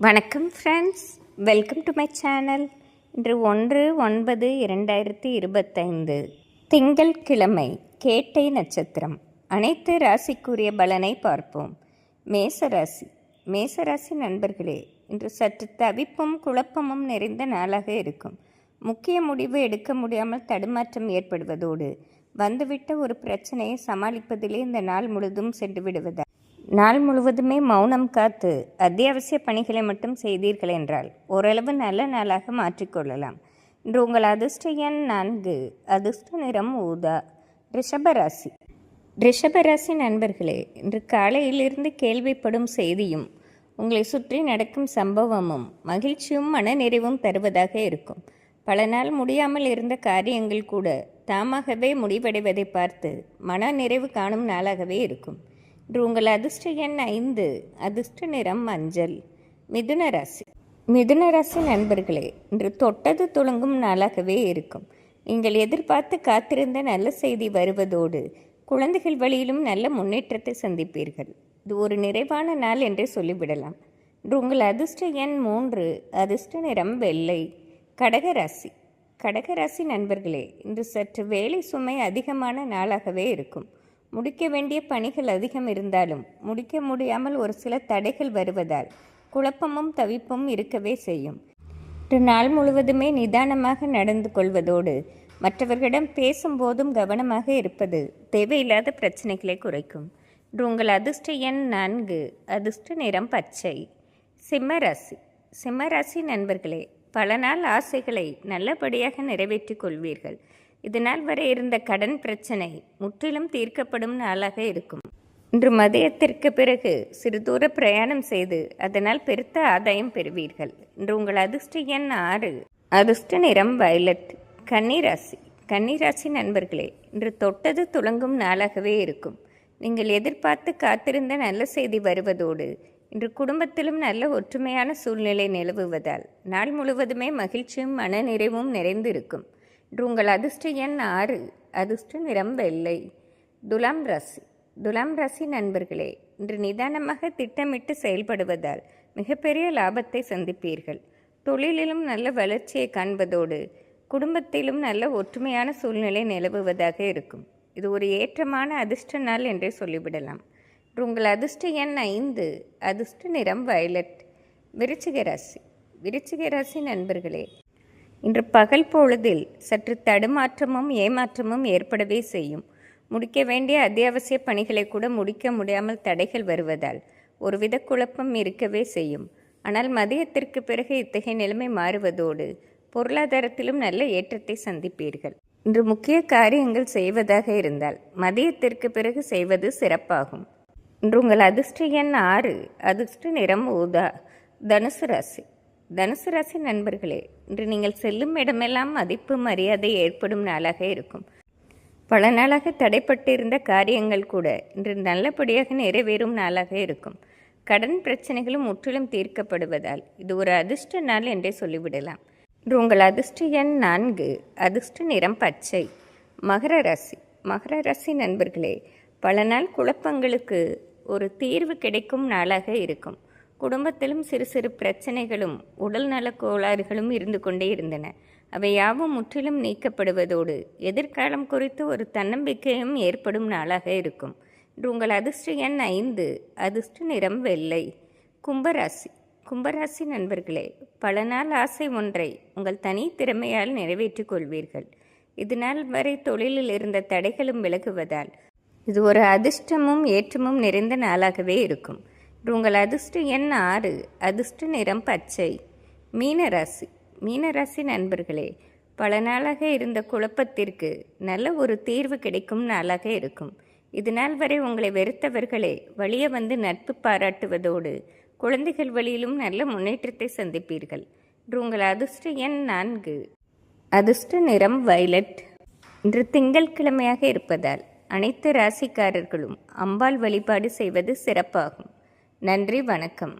வணக்கம் friends welcome to my channel இன்று ஒன்று ஒன்பது இரண்டாயிரத்தி இருபத்தைந்து. திங்கள்கிழமை கேட்டை நட்சத்திரம். அனைத்து ராசிக்குரிய பலனை பார்ப்போம். மேசராசி மேசராசி நண்பர்களே இன்று சற்று தவிப்பும் குழப்பமும் நிறைந்த நாளாக இருக்கும். முக்கிய முடிவு எடுக்க முடியாமல் தடுமாற்றம் ஏற்படுவதோடு வந்துவிட்ட ஒரு பிரச்சனையை சமாளிப்பதிலே இந்த நாள் முழுதும் சென்று விடுவதா நாள் முழுவதுமே மௌனம் காத்து அத்தியாவசிய பணிகளை மட்டும் செய்தீர்கள் என்றால் ஓரளவு நல்ல நாளாக மாற்றிக்கொள்ளலாம். இன்று உங்கள் அதிர்ஷ்ட எண் நான்கு அதிர்ஷ்ட நிறம் ஊதா ரிஷபராசி ரிஷபராசி நண்பர்களே இன்று காலையிலிருந்து கேள்விப்படும் செய்தியும் உங்களை சுற்றி நடக்கும் சம்பவமும் மகிழ்ச்சியும் மனநிறைவும் தருவதாக இருக்கும். பல நாள் முடியாமல் இருந்த காரியங்கள் கூட தாமாகவே முடிவடைவதை பார்த்து மன நிறைவு காணும் நாளாகவே இருக்கும். இன்று உங்கள் அதிர்ஷ்ட எண் ஐந்து அதிர்ஷ்ட நிறம் மஞ்சள் மிதுன ராசி. மிதுன ராசி நண்பர்களே இன்று தொட்டது துளங்கும் நாளாகவே இருக்கும். நீங்கள் எதிர்பார்த்து காத்திருந்த நல்ல செய்தி வருவதோடு குழந்தைகள் வழியிலும் நல்ல முன்னேற்றத்தை சந்திப்பீர்கள். இது ஒரு நிறைவான நாள் என்றே சொல்லிவிடலாம். இன்று உங்கள் அதிர்ஷ்ட எண் மூன்று அதிர்ஷ்ட நிறம் வெள்ளை. கடகராசி கடகராசி நண்பர்களே இன்று சற்று வேலை சுமை அதிகமான நாளாகவே இருக்கும். முடிக்க வேண்டிய பணிகள் அதிகம் இருந்தாலும் முடிக்க முடியாமல் ஒரு சில தடைகள் வருவதால் குழப்பமும் தவிப்பும் இருக்கவே செய்யும். நாள் முழுவதுமே நிதானமாக நடந்து கொள்வதோடு மற்றவர்களிடம் பேசும்போதும் கவனமாக இருப்பது தேவையில்லாத பிரச்சனைகளை குறைக்கும். இன்று உங்கள் அதிர்ஷ்ட எண் நான்கு அதிர்ஷ்ட நிறம் பச்சை. சிம்மராசி சிம்மராசி நண்பர்களே பல நாள் ஆசைகளை நல்லபடியாக நிறைவேற்றிக் கொள்வீர்கள். இதனால் வரை இருந்த கடன் பிரச்சனை முற்றிலும் தீர்க்கப்படும் நாளாக இருக்கும். இன்று மதியத்திற்கு பிறகு சிறு தூர பிரயாணம் செய்து அதனால் பெருத்த ஆதாயம் பெறுவீர்கள். இன்று உங்கள் அதிர்ஷ்ட எண் ஆறு. அதிர்ஷ்ட நிறம் வயலட். கன்னிராசி. கன்னிராசி நண்பர்களே இன்று தொட்டது துளங்கும் நாளாகவே இருக்கும். நீங்கள் எதிர்பார்த்து காத்திருந்த நல்ல செய்தி வருவதோடு இன்று குடும்பத்திலும் நல்ல ஒற்றுமையான சூழ்நிலை நிலவுவதால் நாள் முழுவதுமே மகிழ்ச்சியும் மனநிறைவும் நிறைந்திருக்கும். உங்கள் அதிர்ஷ்ட எண் ஆறு அதிர்ஷ்ட நிறம் வெள்ளை துலாம் ராசி துலாம் ராசி நண்பர்களே இன்று நிதானமாக திட்டமிட்டு செயல்படுவதால் மிகப்பெரிய லாபத்தை சந்திப்பீர்கள். தொழிலிலும் நல்ல வளர்ச்சியை காண்பதோடு குடும்பத்திலும் நல்ல ஒற்றுமையான சூழ்நிலை நிலவுவதாக இருக்கும். இது ஒரு ஏற்றமான அதிர்ஷ்ட நாள் என்றே சொல்லிவிடலாம். உங்கள் அதிர்ஷ்ட எண் ஐந்து அதிர்ஷ்ட நிறம் வயலட். விருச்சிக ராசி விருச்சிக ராசி நண்பர்களே இன்று பகல் பொழுதில் சற்று தடுமாற்றமும் ஏமாற்றமும் ஏற்படவே செய்யும். முடிக்க வேண்டிய அத்தியாவசிய பணிகளை கூட முடிக்க முடியாமல் தடைகள் வருவதால் ஒருவித குழப்பம் இருக்கவே செய்யும். ஆனால் மதியத்திற்கு பிறகு இத்தகைய நிலைமை மாறுவதோடு பொருளாதாரத்திலும் நல்ல ஏற்றத்தை சந்திப்பீர்கள். இன்று முக்கிய காரியங்கள் செய்வதாக இருந்தால் மதியத்திற்கு பிறகு செய்வது சிறப்பாகும். இன்று உங்கள் அதிர்ஷ்ட எண் ஆறு அதிர்ஷ்ட நிறம் ஊதா தனுசு ராசி. தனுசு ராசி நண்பர்களே இன்று நீங்கள் செல்லும் இடமெல்லாம் மதிப்பு மரியாதை ஏற்படும் நாளாக இருக்கும். பல நாளாக தடைப்பட்டிருந்த காரியங்கள் கூட இன்று நல்லபடியாக நிறைவேறும் நாளாக இருக்கும். கடன் பிரச்சனைகளும் முற்றிலும் தீர்க்கப்படுவதால் இது ஒரு அதிர்ஷ்ட நாள் என்றே சொல்லிவிடலாம். இன்று உங்கள் அதிர்ஷ்ட எண் நான்கு அதிர்ஷ்ட நிறம் பச்சை. மகர ராசி மகர ராசி நண்பர்களே பல நாள் குழப்பங்களுக்கு ஒரு தீர்வு கிடைக்கும் நாளாக இருக்கும். குடும்பத்திலும் சிறு சிறு பிரச்சனைகளும் உடல் நலக் கோளாறுகளும் இருந்து கொண்டே இருந்தன. அவை யாவும் முற்றிலும் நீக்கப்படுவதோடு எதிர்காலம் குறித்து ஒரு தன்னம்பிக்கையும் ஏற்படும் நாளாக இருக்கும். இன்று உங்கள் அதிர்ஷ்ட எண் ஐந்து அதிர்ஷ்ட நிறம் வெள்ளை. கும்பராசி கும்பராசி நண்பர்களே பல நாள் ஆசை ஒன்றை உங்கள் தனி திறமையால் நிறைவேற்றிக் கொள்வீர்கள். இது நாள் வரை தொழிலில் இருந்த தடைகளும் விலகுவதால் இது ஒரு அதிர்ஷ்டமும் ஏற்றமும் நிறைந்த நாளாகவே இருக்கும். உங்கள் அதிர்ஷ்ட எண் ஆறு. அதிர்ஷ்ட நிறம் பச்சை. மீனராசி. மீனராசி நண்பர்களே பல நாளாக இருந்த குழப்பத்திற்கு நல்ல ஒரு தீர்வு கிடைக்கும் நாளாக இருக்கும். இது நாள் வரை உங்களை வெறுத்தவர்களே வழிய வந்து நட்பு பாராட்டுவதோடு குழந்தைகள் வழியிலும் நல்ல முன்னேற்றத்தை சந்திப்பீர்கள். உங்கள் அதிர்ஷ்ட எண் நான்கு. அதிர்ஷ்ட நிறம் வைலட் இன்று திங்கட்கிழமையாக இருப்பதால் அனைத்து ராசிக்காரர்களும் அம்பாள் வழிபாடு செய்வது சிறப்பாகும். நன்றி வணக்கம்.